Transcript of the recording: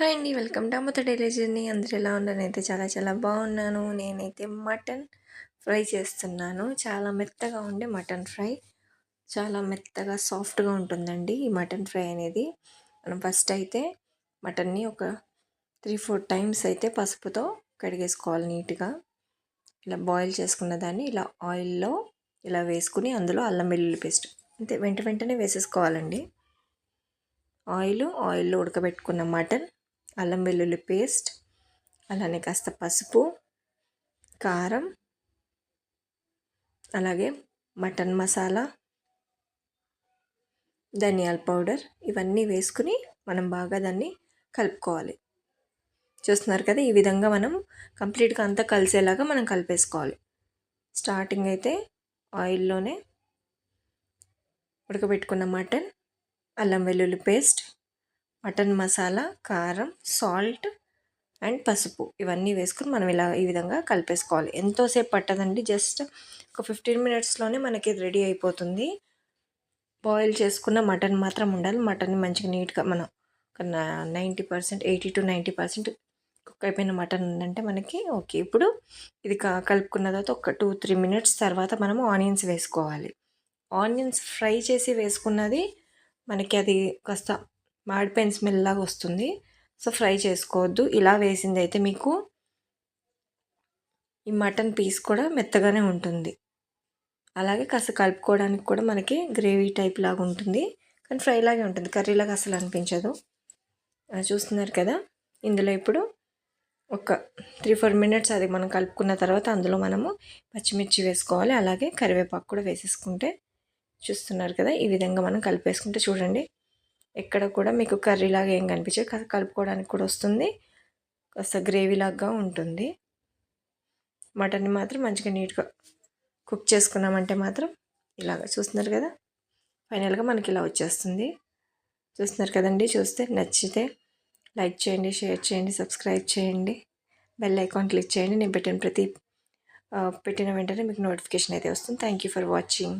Hi అండి welcome to అమ్మతో daily journey. అందరు ఎలా ఉన్నాను అయితే చాలా చాలా బాగున్నాను. నేనైతే మటన్ ఫ్రై చేస్తున్నాను. చాలా మెత్తగా ఉండే మటన్ ఫ్రై. చాలా మెత్తగా సాఫ్ట్గా ఉంటుందండి ఈ మటన్ ఫ్రై అనేది. మనం ఫస్ట్ అయితే మటన్ని ఒక త్రీ ఫోర్ టైమ్స్ అయితే పసుపుతో కడిగేసుకోవాలి నీట్గా. ఇలా బాయిల్ చేసుకున్న దాన్ని ఇలా ఆయిల్లో ఇలా వేసుకుని అందులో అల్లం వెల్లుల్లి పేస్ట్ అంతే. వెంట వెంటనే వేసేసుకోవాలండి. ఆయిల్ ఆయిల్లో ఉడకబెట్టుకున్న మటన్. అల్లం వెల్లుల్లి పేస్ట్ అలానే కాస్త పసుపు కారం అలాగే మటన్ మసాలా ధనియాల పౌడర్ ఇవన్నీ వేసుకుని మనం బాగా దాన్ని కలుపుకోవాలి. చూస్తున్నారు కదా ఈ విధంగా మనం కంప్లీట్గా అంతా కలిసేలాగా మనం కలిపేసుకోవాలి. స్టార్టింగ్ అయితే ఆయిల్లోనే ఉడకబెట్టుకున్న మటన్ అల్లం వెల్లుల్లి పేస్ట్ మటన్ మసాలా కారం సాల్ట్ అండ్ పసుపు. ఇవన్నీ వేసుకుని మనం ఇలా ఈ విధంగా కలిపేసుకోవాలి. ఎంతోసేపు పట్టదండి. జస్ట్ ఒక ఫిఫ్టీన్ మినిట్స్లోనే మనకి రెడీ అయిపోతుంది. బాయిల్ చేసుకున్న మటన్ మాత్రం ఉండాలి. మటన్ మంచిగా నీట్గా మనం ఒక ninety percent eighty to ninety percent cook అయిపోయిన మటన్ ఉందంటే మనకి ఓకే. ఇప్పుడు ఇది కలుపుకున్న తర్వాత ఒక టూ త్రీ మినిట్స్ తర్వాత మనము ఆనియన్స్ వేసుకోవాలి. ఆనియన్స్ ఫ్రై చేసి వేసుకున్నది మనకి అది కాస్త మాడిపోయిన స్మెల్ లాగా వస్తుంది. సో ఫ్రై చేసుకోవద్దు. ఇలా వేసింది అయితే మీకు ఈ మటన్ పీస్ కూడా మెత్తగానే ఉంటుంది. అలాగే కాస్త కలుపుకోవడానికి కూడా మనకి గ్రేవీ టైప్ లాగా ఉంటుంది. కానీ ఫ్రై లాగే ఉంటుంది. కర్రీలాగా అసలు అనిపించదు. చూస్తున్నారు కదా? ఇందులో ఇప్పుడు ఒక త్రీ ఫోర్ మినిట్స్ అది మనం కలుపుకున్న తర్వాత అందులో మనము పచ్చిమిర్చి వేసుకోవాలి. అలాగే కరివేపాకు కూడా వేసేసుకుంటే చూస్తున్నారు కదా? ఈ విధంగా మనం కలిపేసుకుంటే చూడండి. ఎక్కడ కూడా మీకు కర్రీలాగా ఏం కనిపించదు. కలుపుకోవడానికి కూడా వస్తుంది. కాస్త గ్రేవీలాగా ఉంటుంది. మటన్ని మాత్రం మంచిగా నీట్గా కుక్ చేసుకున్నామంటే మాత్రం ఇలాగ చూస్తున్నారు కదా. ఫైనల్గా మనకి ఇలా వచ్చేస్తుంది. చూస్తున్నారు కదండి? చూస్తే నచ్చితే లైక్ చేయండి షేర్ చేయండి సబ్స్క్రైబ్ చేయండి. బెల్ ఐకాన్ క్లిక్ చేయండి. నేను పెట్టిన ప్రతి పెట్టిన వెంటనే మీకు నోటిఫికేషన్ అయితే వస్తుంది. Thank you for watching.